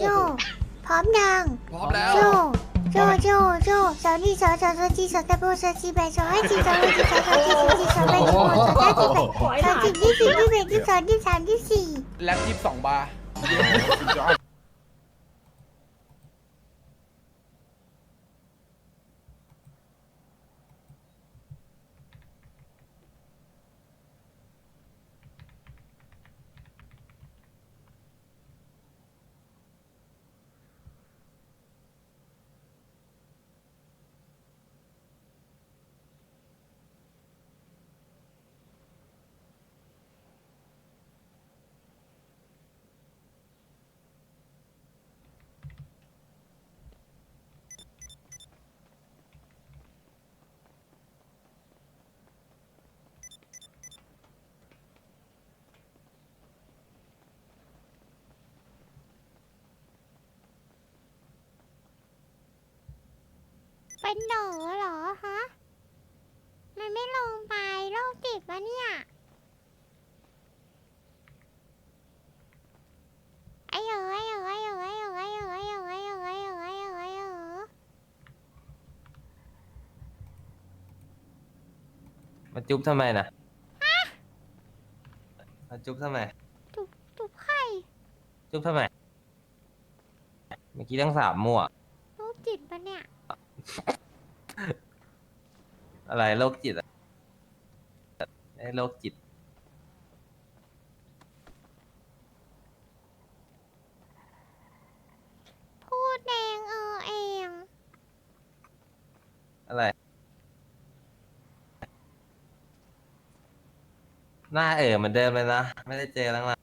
โจ พร้อมยัง พร้อมแล้ว โจ โจ โจ โจสาวนี่สาวสาวสาวจีสาวตะโบสาวจีแบสาวให้จีสาวให้จีสาวสาวจีสาวจีสาวแบสาวสาวจีแบสาวจีที่สี่ที่แบที่สองที่สามที่สี่แล็บยี่สิบสองบาร์ เป็นหนอเหรอฮะ มันไม่ลงไปโรคติดปะเนี่ย ไอ้เหรอไอ้เหรอไอ้เหรอไอ้เหรอไอ้เหรอไอ้เหรอไอ้เหรอไอ้เหรอไอ้เหรอไอ้เหรอมาจุ๊บทำไมนะมาจุ๊บทำไมตุบตุบไข่จุ๊บทำไม เมื่อกี้ทั้งสามมั่วโรคจิตปะเนี่ย อะไรโรคจิตอะไอ้โรคจิต พูดเองเออเอง อะไร หน้าเอ๋อเหมือนเดิมเลยนะ ไม่ได้เจอแล้วนะ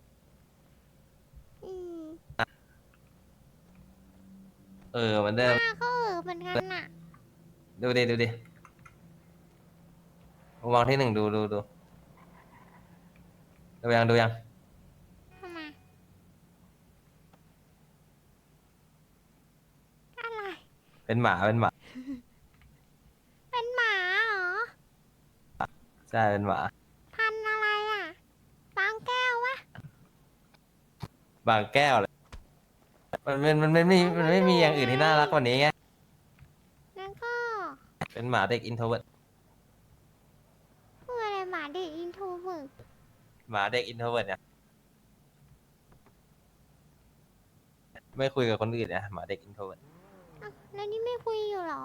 อืมเออเหมือนเดิม หน้าก็เออเหมือนกันน่ะ ดูดิ ดูดิ วางที่หนึ่งดูดูดูดูยังดูยัง ทำไมอะไร เป็นหมาเป็นหมา เป็นหมาเหรอ ใช่เป็นหมา พันธุ์อะไรอะ บางแก้ววะบางแก้วเลยมันมันมันไม่มีมันไม่มีอย่างอื่นที่น่ารักกว่านี้ไงงั้นก็ เป็นหมาเด็กอินโทรเวิร์ดพูดอะไรหมาเด็กอินโทรเวิร์ด หมาเด็กอินโทรเวิร์ดเนี่ยไม่คุยกับคนอื่นเนี่ยหมาเด็กอินโทรเวิร์ดอ้าวแล้วนี่ไม่คุยอยู่เหรอ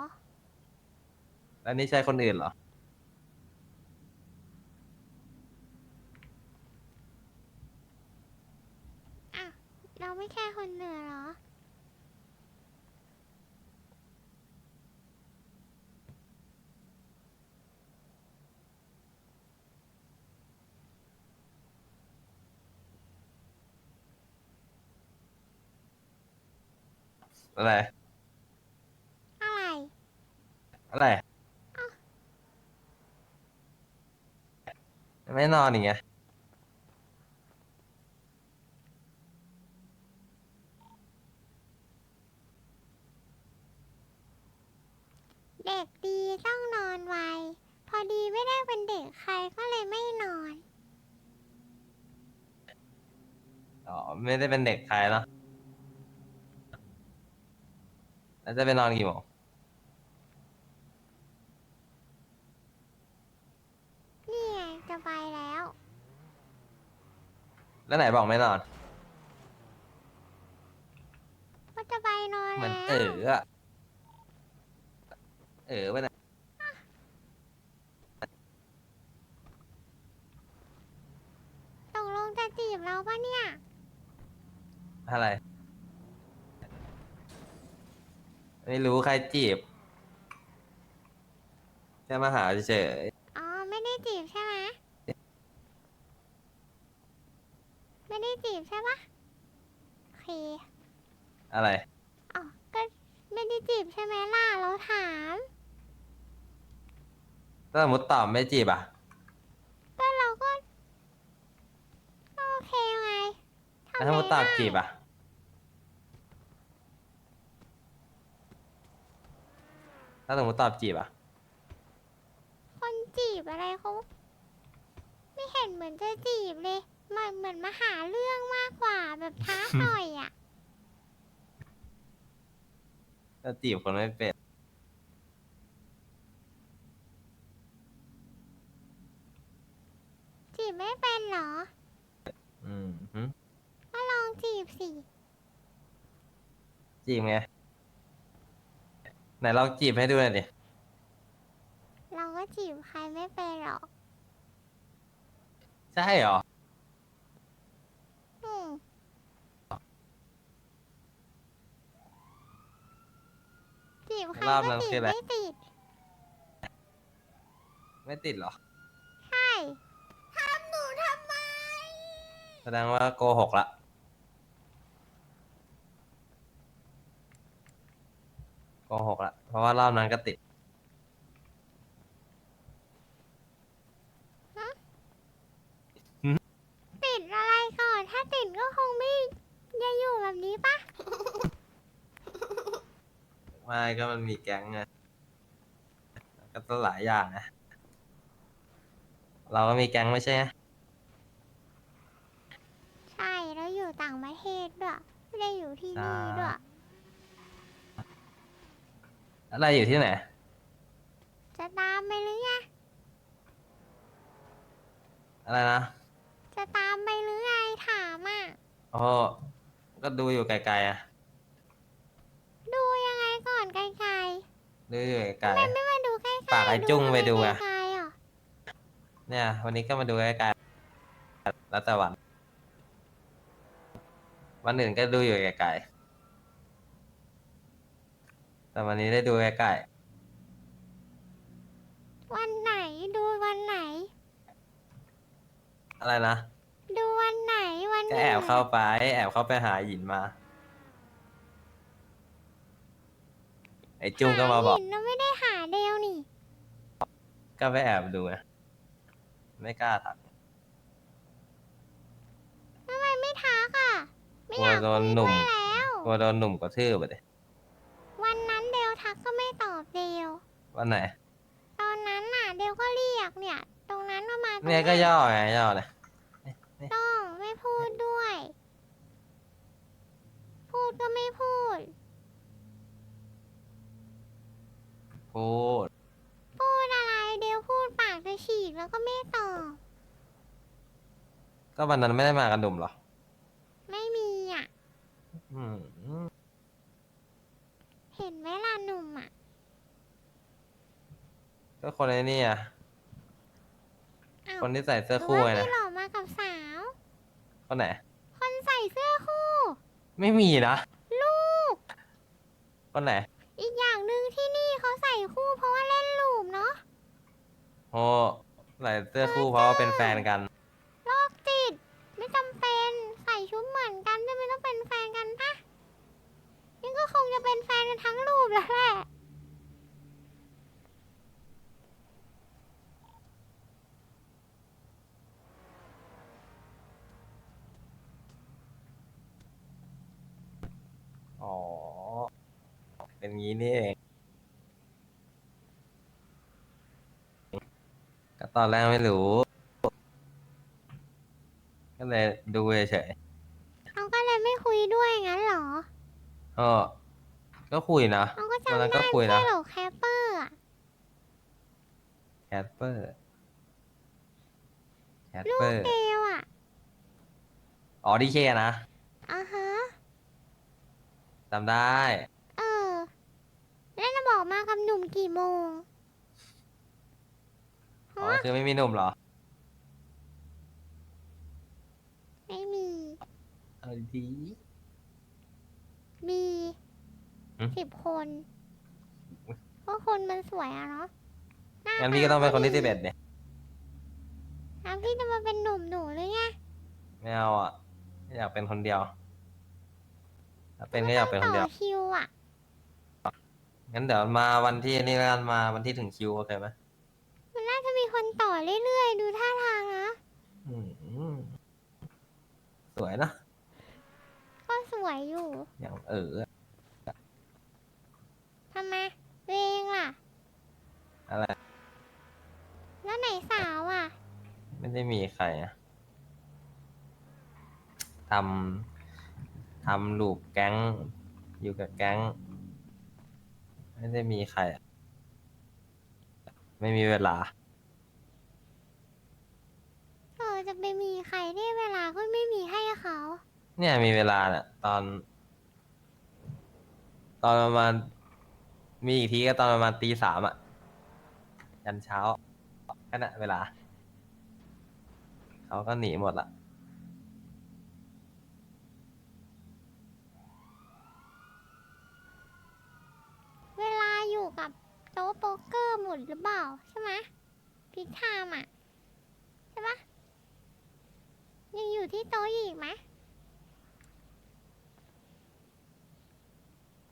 แล้วนี่ใช่คนอื่นเหรอ อะ เราไม่ใช่คนเหนือเหรอ อะไร อะไร อะไร ไม่นอนอย่างเงี้ยเด็กดีต้องนอนไว พอดีไม่ได้เป็นเด็กใครก็เลยไม่นอน อ๋อ ไม่ได้เป็นเด็กใครเนอะ แล้วจะไปนอนกี่โมงนี่ไงจะไปแล้ว แล้วไหนบอกไม่นอน ก็จะไปนอนเหมือนแล้วเอออะเออไปไหนตกลงจะจีบเราปะเนี่ยอะไร ไม่รู้ใครจีบแค่มาหาเฉยอ๋อ ไม่ได้จีบใช่ไหมไม่ได้จีบใช่ปะโอเคๆอะไร อ๋อก็ไม่ได้จีบใช่ไหมล่ะเราถาม ถ้าสมมติตอบไม่จีบอะ ก็เราก็ก็โอเคไงแล้วทำถ้าสมไงมติตอบได้จีบอะ ถ้าสมมติตอบจีบอะ คนจีบอะไรเขาไม่เห็นเหมือนจะจีบเลยมันเหมือนมาหาเรื่องมากกว่าแบบท้าต่อยอะ ถ้าจีบคนไม่เป็น จีบไม่เป็นเหรอ อืมหึก็ลองจีบสิจีบไงไห นลองจีบให้ดูหน่อยดิ เราก็จีบใครไม่เป็นหรอกใช่เหรอ อืมจีบใครรอบก็นั้นจีคือบอะไร ไม่ติดไม่ติดเหรอ ใช่ ทำหนูทำไม แสดงว่าโกหกละ โกหกละเพราะว่ารอบนั้นก็ติด ติดอะไรก่อน ถ้าติดก็คงไม่จะอยู่แบบนี้ปะไม่ก็มันมีแก๊งไงก็ต้องหลายอย่างนะ เราก็มีแก๊งไม่ใช่ไงใช่ แล้วอยู่ต่างประเทศด้วย ไม่ได้อยู่ที่นี่ด้วย อะไรอยู่ที่ไหน จะตามไปหรือไง อะไรนะจะตามไปหรือไงถามอะ โอ้ก็ดูอยู่ไกลๆอะ ดูยังไงก่อนไกลดูอยู่ไกล ๆ ไม่ไม่มาดูใกล้ๆฝากไอ้จุ้งไปดูอะ ไกลๆอะๆเนี่ย วันนี้ก็มาดูไกลๆแล้วแต่วัน วันอื่นก็ดูอยู่ไกลๆ แต่วันนี้ได้ดูใกล้วันไหนดูวันไหน ๆอะไรนะ ดูวันไหนวันก็ไหนแอบเข้าไป แอบเข้าไปหาหยินมา ไอ้จุ้งก็มาบอกหหินเราไม่ได้หาเดวนี่ ก็ไปแอบดูไงไม่กล้าทักทำไมไม่ทักอะ ไม่อยากกลัวโดนคุยหนุ่มด้วยแล้ว กลัวโดนหนุ่มกระทืบไปเลยวันนั้นเดวทั กก็ไม่ตอบเดววันไหนตอนนั้นน่ะ เดวก็เรียกเนี่ย ตรงนั้นก็มาตรงเนี่ยก็ย่อไงย่อเลยต้องไม่พูดด้วย พูดก็ไม่พูด พูดพูดอะไรเดวพูดปากจะฉีกแล้วก็ไม่ตอบ ก็วันนั้นไม่ได้มากันหนุ่มเหรอ ไม่มีอะ อืมเห็นไหมล่ะหนุ่มอะ ก็คนไอ้นี่อะ อ้าวคนที่ใส่เสื้อหรือคู่ว่าไงนะพี่หล่อมากับสาว คนไหน คนใส่เสื้อคู่ ไม่มีนะ ลูก คนไหน อีกอย่างหนึ่งที่นี่เขาใส่คู่เพราะว่าเล่นลูมเนาะโอ้ใส่เสื้อคู่เพราะว่าเป็นแฟนกัน โรคจิต ไม่จำเป็น ใส่ชุดเหมือนกันจะไม่ต้องเป็นแฟนกันปะนี่ก็ค งจะเป็นแฟนกันทั้งรูปแล้วแหละอ๋อ เป็นงี้นี่เอง ก็ตอนแรกไม่รู้ ก็เลยดูเฉย เขาก็เลยไม่คุยด้วยงั้นเหรอ ๆก็ก็ คุยนะเขาก็ตอนจำนั้นได้ก็คุยไม่นะ ใช่เหรอแคปเปอร์อะแคทเปอร์แคทลูเปกอร์เดวอะอ๋อดีเคนะอ่าฮะ จำได้ เออ แล้วจะบอกมากับหนุ่มกี่โมงอ๋อฮะคือไม่มีหนุ่มเหรอไม่มี เอาดีมี หึสิบคน ก็คนมันสวยอะเนาะหางั้นพี่ก็ต้องเป็นคนที่ดีสิบเอ็ดเนี่ยแล้วพี่จะมาเป็นหนุ่มหนูหรือไงไม่เอาอะไม่อยากเป็นคนเดียวถ้าเป็นก็อยากเป็นคนเดียว ต่อคิวอะงั้นเดี๋ยวมาวันที่นี่แล้วกันมาวันที่ถึงคิวโอเคไหมมันน่าจะมีคนต่อเรื่อยๆ ดูท่าทางนะ อืมสวยนะก็สวยอยู่อย่างเออ ทำไมเวงล่ะ อะไร แล้วไหนสาวอะ ไม่ได้มีใครอะทำทำลูปแก๊ง อยู่กับแก๊ง ไม่ได้มีใครอะไม่มีเวลา เออจะไปมีใครได้เวลาก็ไม่มีให้เขา เนี่ยมีเวลาเนี่ยตอน ตอนประมาณ มีอีกทีก็ตอนประมาณตีสามอะยันเช้าแค่นั้นเวลา เขาก็หนีหมดละ เวลาอยู่กับโต๊ะโป๊กเกอร์หมดหรือเปล่าใช่ไหมพิกไทม์อะ ใช่ปะยังอยู่ที่โต๊ะอีกไหม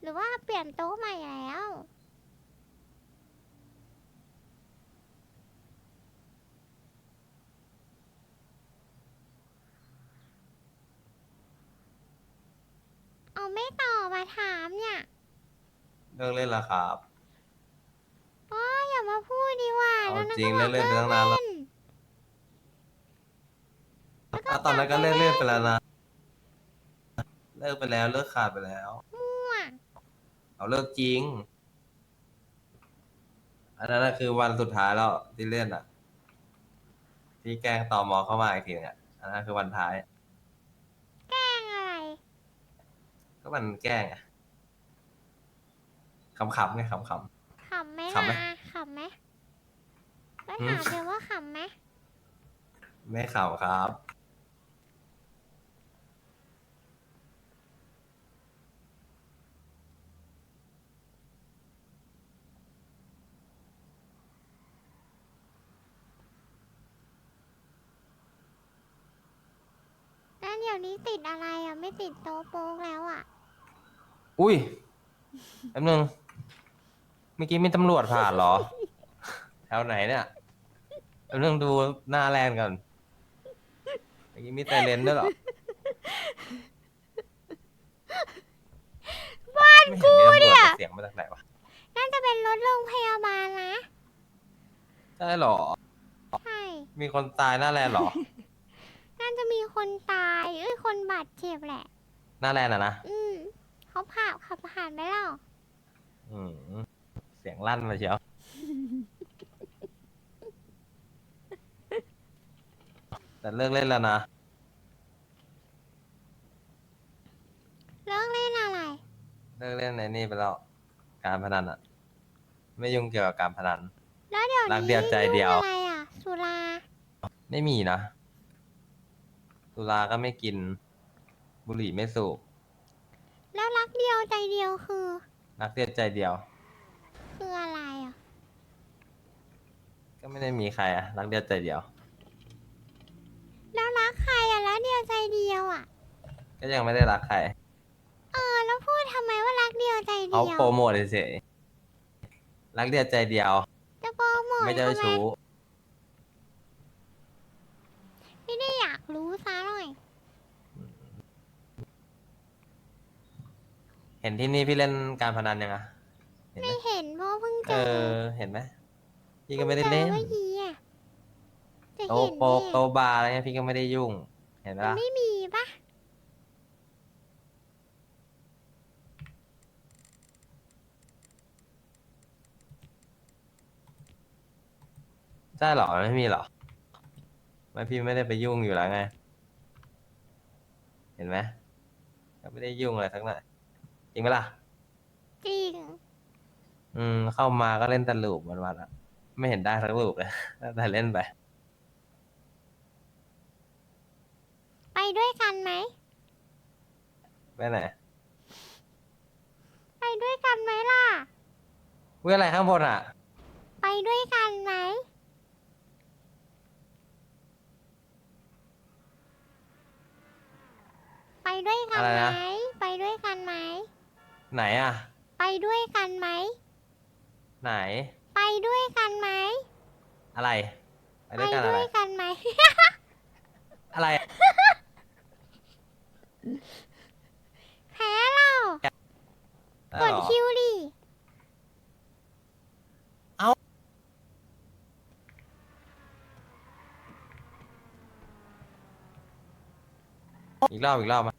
หรือว่าเปลี่ยนโต๊ะใหม่แล้ว เอาไม่ตอบมาถามเนี่ยเลิกเล่นแล้วครับ อ๋ออย่ามาพูดดีกว่าเอาแล้วนั่นจริงก็บอกเล่นๆไปตั้งนานแล้วเล่นอะตอนนั้นก็เลิกเล่นไปแล้วนะ เลิกไปแล้วเลิกขาดไปแล้วมั่ว เอาเลิกจริง อันนั้นน่ะคือวันสุดท้ายแล้วที่เล่นอะ ที่แกล้งต่อมอเข้ามาอีกทีเนี่ยอันนั้นคือวันท้าย แกล้งอะไร ก็มันแกล้งอะขำๆไงขำ ขำไหมขำไหมล่ะขำไหมก็อืมถามเลยว่าขำไหม ๆไม่ขำครับ เดี๋ยวนี้ติดอะไรอะ ไม่ติดโต๊ะโป๊กแล้วอะ อุ้ยแป๊บนึงเมื่อกี้มีตำรวจผ่านเหรอ แถวไหนเนี่ยแป๊บนึงดูหน้าแลนด์ก่อนเมื่อกี้มีไซเรนด้วยเหรอบ้านกูไม่เห็นมีเนี่ยตำรวจแต่เสียงมาจากไหนวะน่าจะเป็นรถโรงพยาบาลนะ ใช่เหรอ ใช่ มีคนตายหน้าแลนด์เหรอน่าจะ มีคนตายเอ้ยคนบาดเจ็บแหละ หน้าแลนด์อะนะอืมเขาผ่าขับผ่านไปแล้วอืมเสียงลั่นมาเชียว แต่เลิกเล่นแล้วนะ เลิกเล่นอะไร เลิกเล่นในนี่ไปแล้ว การพนันอะไม่ยุ่งเกี่ยวกับการพนัน แล้วเดี๋ยวรักนี้เดียวใจเดียวยุ่งอะไรอะ สุรา ไม่มีนะ สุราก็ไม่กิน บุหรี่ไม่สูบแล้วรักเดียวใจเดียวคือ รักเดียวใจเดียว คืออะไรอะ ก็ไม่ได้มีใครอะรักเดียวใจเดียว แล้วรักใครอะแล้วเดียวใจเดียวอะ ก็ยังไม่ได้รักใครเออ แล้วพูดทำไมว่ารักเดียวใจเดีเขายว โปรโมทเฉยๆรักเดียวใจเดียว จะโปรโมทไม่เจ้าทำไมชู้ ไม่ได้อยากรู้ซะหน่อย เห็นที่นี่พี่เล่นการพนันยังอะเห็นไหมไม่เห็นเพราะเพิ่งเจเอออเห็นไหมพี่ก็ไม่ได้เล่นจอเมื่อกี้อะจะโต๊ะเห็นโป๊กไหมโต๊ะบาร์อะไรเงี้ยพี่ก็ไม่ได้ยุ่ง เห็นไหมมันล่ะไม่มีปะใช่เหรอไม่มีเหรอ ไม่พี่ไม่ได้ไปยุ่งอยู่แล้วไง เห็นไหมก็ไม่ได้ยุ่งอะไรสักหน่อยจริงไหมล่ะ จริง อืม เข้ามาก็เล่นแตลูปวันวันๆอะไม่เห็นได้สักลูกเลย แต่เล่นไป ไปด้วยกันไหม ไปไหนไปด้วยกันไหมล่ะเว้ยอะไรข้างบนอะ ไปด้วยกันไหม ไปด้วยกันอะไรไหม นะ ไปด้วยกันไหม ไหนอะ ไปด้วยกันไหม ไหนไปด้วยกันไหม อะไรไปด้วยกันอะไรกันไหม อะไรแพ้เรา ได้กเหดรอคิวดิ อีกรอบอีกรอบมา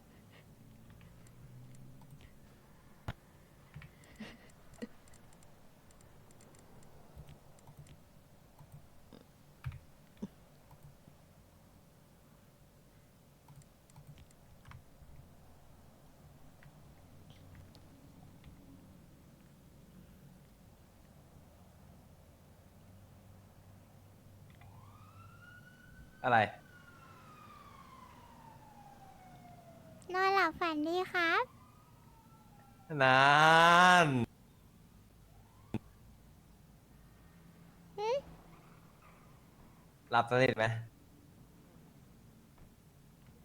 อะไร ฝันดีครับ นานหึ หลับสนิทไหม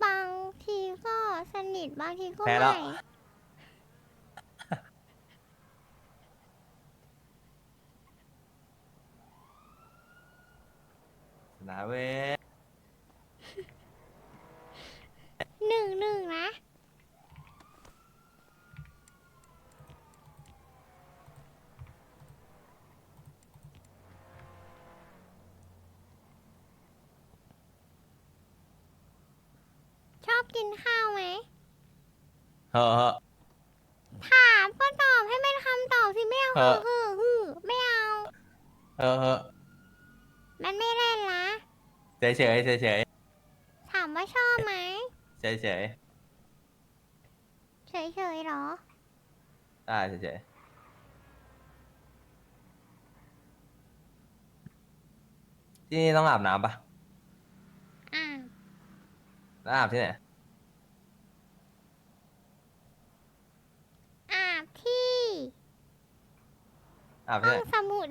บางทีก็สนิทบางทีก็แพ้แล้วไม่ชนะเว้ย หนึ่งหนึ่งนะ ชอบกินข้าวไหม เฮ้อเฮ้อ ถามก็ตอบให้เป็นคำตอบสิไม่เอาเอฮืออ ฮือฮือไม่เอา เฮ้อเฮ้อมันไม่เล่นละเฉยเฉยเฉยเฉยถามว่าชอบไหมเฉยเฉยเฉยๆหรอได้เฉยเฉยที่นี่ต้องอาบน้ำปะอ่าแล้วอาบที่ไหน อาบที่ อาบห้ที่อไหนงสมุด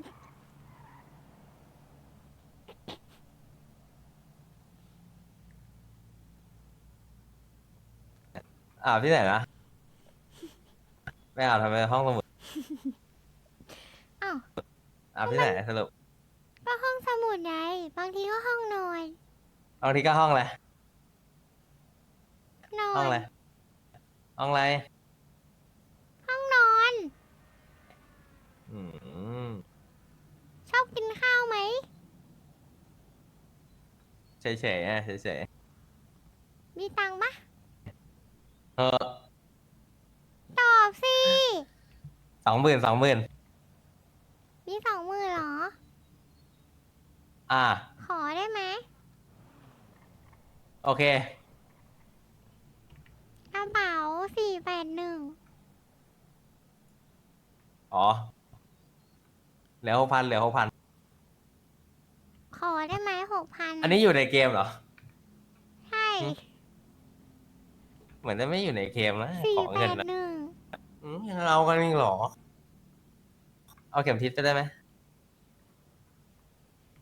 อาบที่ไหนนะไม่อาบทำไมห้องสมุดอ้าวอาบที่ไหนสรุปก็ห้องสมุดไงบางทีก็ห้องนอนบางทีก็ห้องอะไรนอห้องน อะไรห้องอะไรห้องนอน อืม ชอบกินข้าวไหม เฉยเฉยๆอะเฉยเฉยมีตังค์ปะๆเออตอบสิ สองหมื่นสองหมื่นมีสองมือเหรอ อ่า ขอได้ไหมโอเค กระเป๋าสี่แปดหนึ่งอ๋อ เหลือหกพันเหลือหกพันขอได้ไหมหกพันอันนี้อยู่ในเกมเหรอ ใช่หึเหมือนจะไม่อยู่ในเกมนะสี่ขอแปเงินดนะหนึ่งอืมยังเอากันอีกเหรอ เอาเข็มทิศไปได้ไหม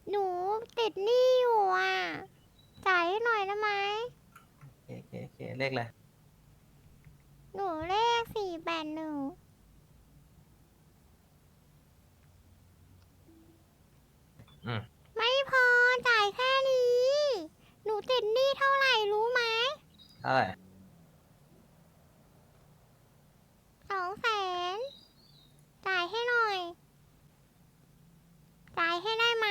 หนูติดหนี้อยู่อะจ่ายให้หน่อยได้ไหมโอเคโอเคโอเคเลขอะไรหนูเลขสี่แปดหนึ่ง อืม ไม่พอจ่ายแค่นี้ หนูติดหนี้เท่าไหร่รู้ไหมเท่าไหร่สองแสนจ่ายให้หน่อย จ่ายให้ได้ไหม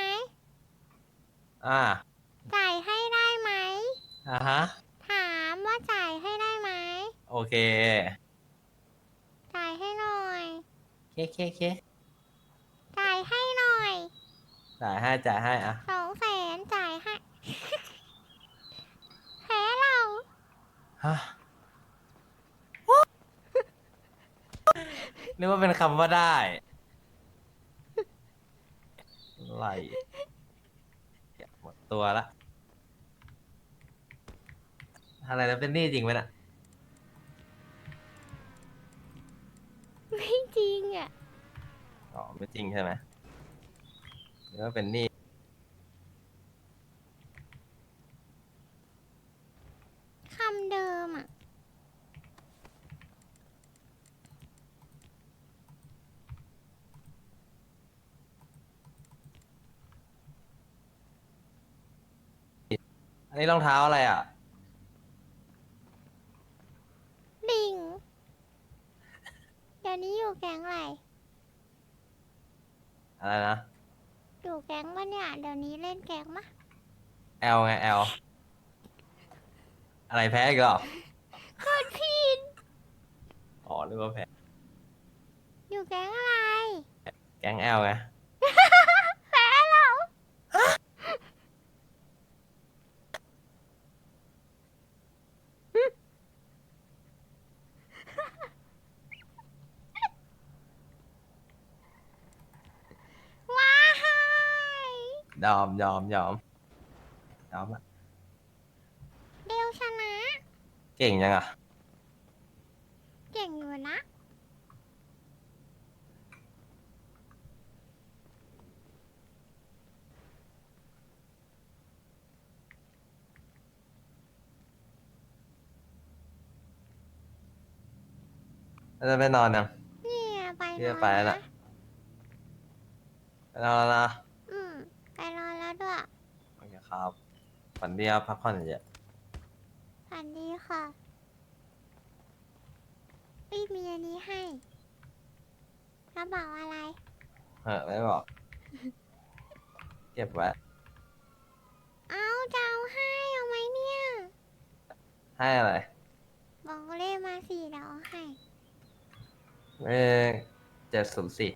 อ่า จ่ายให้ได้ไหม อ่าฮะ ถามว่าจ่ายให้ได้ไหม โอเคจ่ายให้หน่อย เคเคเค จ่ายให้หน่อย จ่ายให้จ่ายให้อะสองแสนจ่ายให้ แพ้เรา ฮะนึกว่าเป็นคำว่าได้อะไรหมดตัวละ อะไรนะเป็นหนี้จริงไหมน่ะ ไม่จริงอะ อ๋อ ไม่จริงใช่ไหม หรือว่าเป็นหนี้คำเดิมอะ อันนี้รองเท้าอะไรอะ ลิง เดี๋ยวนี้อยู่แก๊งอะไร อะไรนะ อยู่แก๊งปะเนี่ยเดี๋ยวนี้เล่นแก๊งมะ L ไง L อะไรแพ้อีกแล้วกดผิดอ๋อนึกว่าแพ้อยู่แก๊งอะไร แก๊ง L ไง แพ้เรา ว้า ยยอมยอมยอมยอมละเก่งยังอะ เก่งอยู่นะ แล้วจะไปนอนยังนี่ไงไปเรียกนอนไปแล้วนะน่ะไปนอนแล้วนะอืมไปนอน แล้วด้วยโอเคครับฝันดีครับพักผ่อนเยอะฝันดีค่ะไม่มีอันนี้ให้แล้วบอกอะไร ๆเออไม่บอก เก็บไว้เอาจะเอาให้เอาไหมเนี่ย ให้อะไรบอกเลขมาสี่เดี๋ยวเอาให้ไม่เจ็ดศูนย์สี่